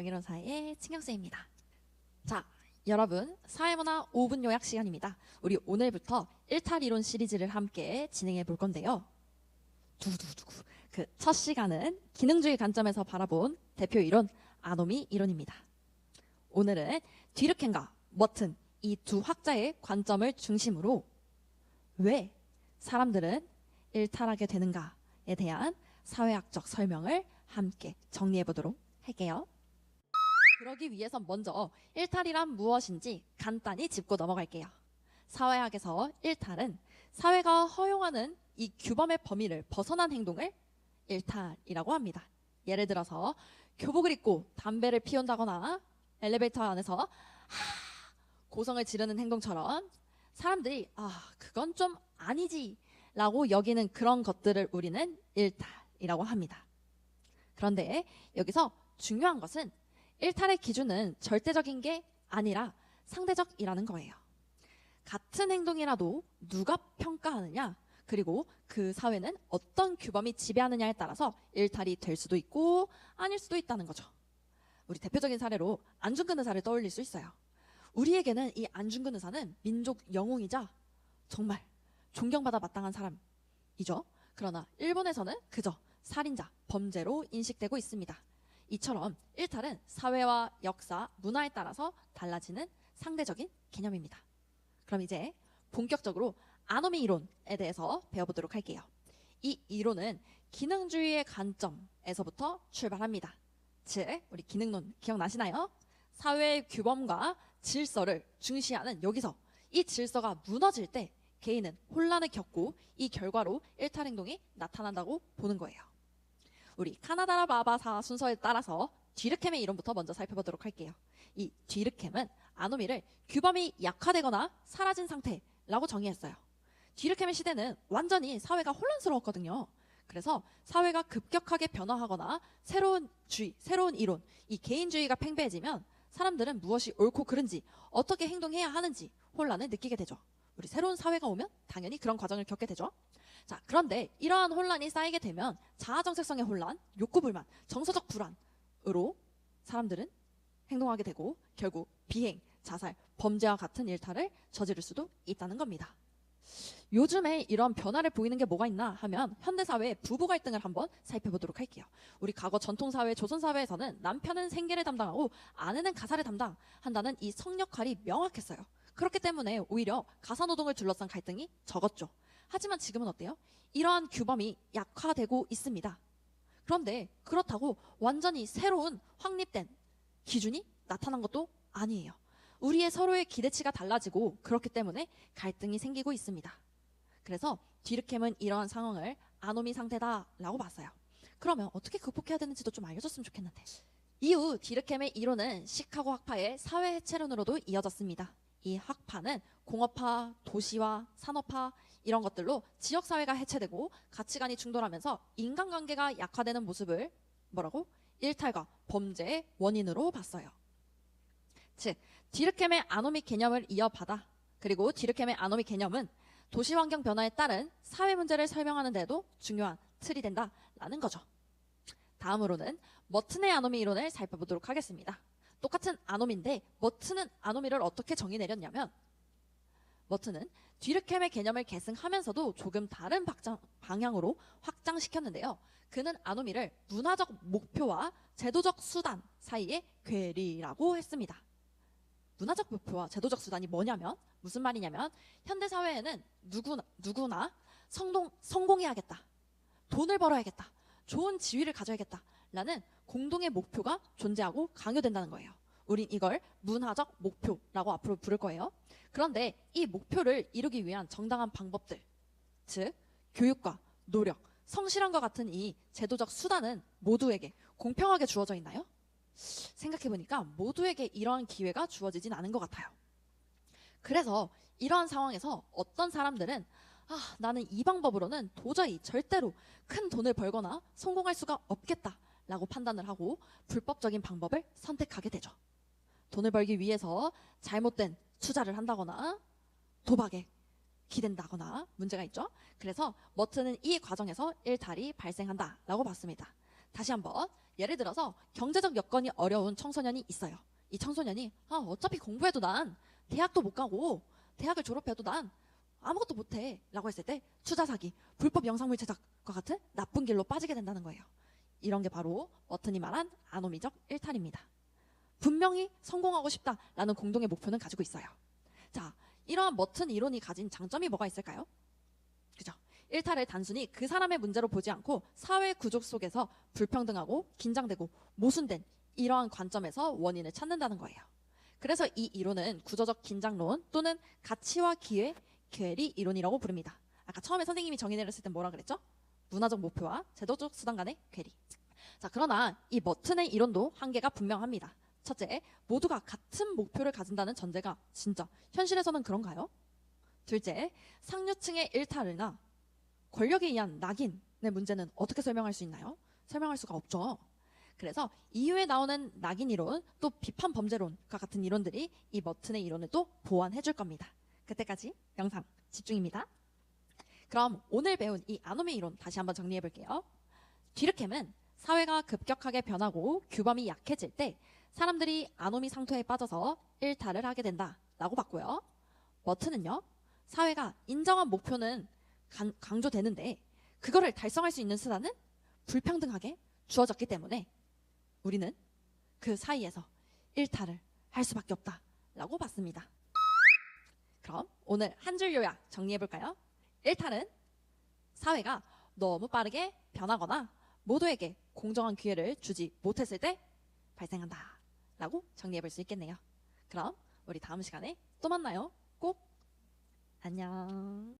경이론사의 친경쌤입니다. 자, 여러분 사회문화 5분 요약 시간입니다. 우리 오늘부터 1탈 이론 시리즈를 함께 진행해 볼 건데요. 두두두구. 그 첫 시간은 기능주의 관점에서 바라본 대표 이론 아노미 이론입니다. 오늘은 뒤르켄과 머튼 이 두 학자의 관점을 중심으로 왜 사람들은 일탈하게 되는가에 대한 사회학적 설명을 함께 정리해 보도록 할게요. 그러기 위해서 먼저 일탈이란 무엇인지 간단히 짚고 넘어갈게요. 사회학에서 일탈은 사회가 허용하는 이 규범의 범위를 벗어난 행동을 일탈이라고 합니다. 예를 들어서 교복을 입고 담배를 피운다거나 엘리베이터 안에서 하 고성을 지르는 행동처럼 사람들이 아 그건 좀 아니지 라고 여기는 그런 것들을 우리는 일탈이라고 합니다. 그런데 여기서 중요한 것은 일탈의 기준은 절대적인 게 아니라 상대적이라는 거예요. 같은 행동이라도 누가 평가하느냐, 그리고 그 사회는 어떤 규범이 지배하느냐에 따라서 일탈이 될 수도 있고 아닐 수도 있다는 거죠. 우리 대표적인 사례로 안중근 의사를 떠올릴 수 있어요. 우리에게는 이 안중근 의사는 민족 영웅이자 정말 존경받아 마땅한 사람이죠. 그러나 일본에서는 그저 살인자, 범죄로 인식되고 있습니다. 이처럼 일탈은 사회와 역사, 문화에 따라서 달라지는 상대적인 개념입니다. 그럼 이제 본격적으로 아노미 이론에 대해서 배워보도록 할게요. 이 이론은 기능주의의 관점에서부터 출발합니다. 즉, 우리 기능론 기억나시나요? 사회의 규범과 질서를 중시하는 여기서 이 질서가 무너질 때 개인은 혼란을 겪고 이 결과로 일탈 행동이 나타난다고 보는 거예요. 우리 카나다라 바바사 순서에 따라서 뒤르캠의 이론부터 먼저 살펴보도록 할게요. 이 뒤르캠은 아노미를 규범이 약화되거나 사라진 상태라고 정의했어요. 뒤르캠의 시대는 완전히 사회가 혼란스러웠거든요. 그래서 사회가 급격하게 변화하거나 새로운 주의, 새로운 이론, 이 개인주의가 팽배해지면 사람들은 무엇이 옳고 그른지 어떻게 행동해야 하는지 혼란을 느끼게 되죠. 우리 새로운 사회가 오면 당연히 그런 과정을 겪게 되죠. 자, 그런데 이러한 혼란이 쌓이게 되면 자아 정체성의 혼란, 욕구 불만, 정서적 불안으로 사람들은 행동하게 되고 결국 비행, 자살, 범죄와 같은 일탈을 저지를 수도 있다는 겁니다. 요즘에 이런 변화를 보이는 게 뭐가 있나 하면 현대사회의 부부 갈등을 한번 살펴보도록 할게요. 우리 과거 전통사회, 조선사회에서는 남편은 생계를 담당하고 아내는 가사를 담당한다는 이 성역할이 명확했어요. 그렇기 때문에 오히려 가사노동을 둘러싼 갈등이 적었죠. 하지만 지금은 어때요? 이러한 규범이 약화되고 있습니다. 그런데 그렇다고 완전히 새로운 확립된 기준이 나타난 것도 아니에요. 우리의 서로의 기대치가 달라지고 그렇기 때문에 갈등이 생기고 있습니다. 그래서 뒤르캠은 이러한 상황을 아노미 상태다라고 봤어요. 그러면 어떻게 극복해야 되는지도 좀 알려줬으면 좋겠는데. 이후 뒤르캠의 이론은 시카고 학파의 사회 해체론으로도 이어졌습니다. 이 학파는 공업화, 도시화, 산업화 이런 것들로 지역 사회가 해체되고 가치관이 충돌하면서 인간관계가 약화되는 모습을 뭐라고 일탈과 범죄의 원인으로 봤어요. 즉 디르켐의 아노미 개념을 이어받아 그리고 디르켐의 아노미 개념은 도시 환경 변화에 따른 사회 문제를 설명하는 데도 중요한 틀이 된다라는 거죠. 다음으로는 머튼의 아노미 이론을 살펴보도록 하겠습니다. 똑같은 아노미인데 머튼은 아노미를 어떻게 정의 내렸냐면 머튼은 뒤르켐의 개념을 계승하면서도 조금 다른 박장, 방향으로 확장시켰는데요. 그는 아노미를 문화적 목표와 제도적 수단 사이의 괴리라고 했습니다. 문화적 목표와 제도적 수단이 뭐냐면 무슨 말이냐면 현대 사회에는 누구나 누구나 성공 성공해야겠다. 돈을 벌어야겠다. 좋은 지위를 가져야겠다 라는 공동의 목표가 존재하고 강요된다는 거예요. 우린 이걸 문화적 목표라고 앞으로 부를 거예요. 그런데 이 목표를 이루기 위한 정당한 방법들, 즉 교육과 노력, 성실함과 같은 이 제도적 수단은 모두에게 공평하게 주어져 있나요? 생각해보니까 모두에게 이러한 기회가 주어지진 않은 것 같아요. 그래서 이러한 상황에서 어떤 사람들은 아, 나는 이 방법으로는 도저히 절대로 큰 돈을 벌거나 성공할 수가 없겠다 라고 판단을 하고 불법적인 방법을 선택하게 되죠. 돈을 벌기 위해서 잘못된 투자를 한다거나 도박에 기댄다거나 문제가 있죠. 그래서 머트는 이 과정에서 일탈이 발생한다 라고 봤습니다. 다시 한번 예를 들어서 경제적 여건이 어려운 청소년이 있어요. 이 청소년이 아, 어차피 공부해도 난 대학도 못 가고 대학을 졸업해도 난 아무것도 못해 라고 했을 때 투자 사기, 불법 영상물 제작과 같은 나쁜 길로 빠지게 된다는 거예요. 이런 게 바로 워튼이 말한 아노미적 일탈입니다. 분명히 성공하고 싶다라는 공동의 목표는 가지고 있어요. 자, 이러한 머튼 이론이 가진 장점이 뭐가 있을까요? 그죠? 일탈을 단순히 그 사람의 문제로 보지 않고 사회 구조 속에서 불평등하고 긴장되고 모순된 이러한 관점에서 원인을 찾는다는 거예요. 그래서 이 이론은 구조적 긴장론 또는 가치와 기회, 괴리 이론이라고 부릅니다. 아까 처음에 선생님이 정의 내렸을 때 뭐라 그랬죠? 문화적 목표와 제도적 수단 간의 괴리. 자, 그러나 이 머튼의 이론도 한계가 분명합니다. 첫째, 모두가 같은 목표를 가진다는 전제가 진짜 현실에서는 그런가요? 둘째, 상류층의 일탈이나 권력에 의한 낙인의 문제는 어떻게 설명할 수 있나요? 설명할 수가 없죠. 그래서 이후에 나오는 낙인 이론, 또 비판 범죄론과 같은 이론들이 이 머튼의 이론을 또 보완해 줄 겁니다. 그때까지 영상 집중입니다. 그럼 오늘 배운 이 아노미 이론 다시 한번 정리해 볼게요. 뒤르캠은 사회가 급격하게 변하고 규범이 약해질 때 사람들이 아노미 상토에 빠져서 일탈을 하게 된다라고 봤고요. 머튼은요. 사회가 인정한 목표는 강- 강조되는데 그거를 달성할 수 있는 수단은 불평등하게 주어졌기 때문에 우리는 그 사이에서 일탈을 할 수밖에 없다라고 봤습니다. 그럼 오늘 한 줄 요약 정리해 볼까요? 일탈은 사회가 너무 빠르게 변하거나 모두에게 공정한 기회를 주지 못했을 때 발생한다. 라고 정리해 볼 수 있겠네요. 그럼 우리 다음 시간에 또 만나요. 꼭 안녕.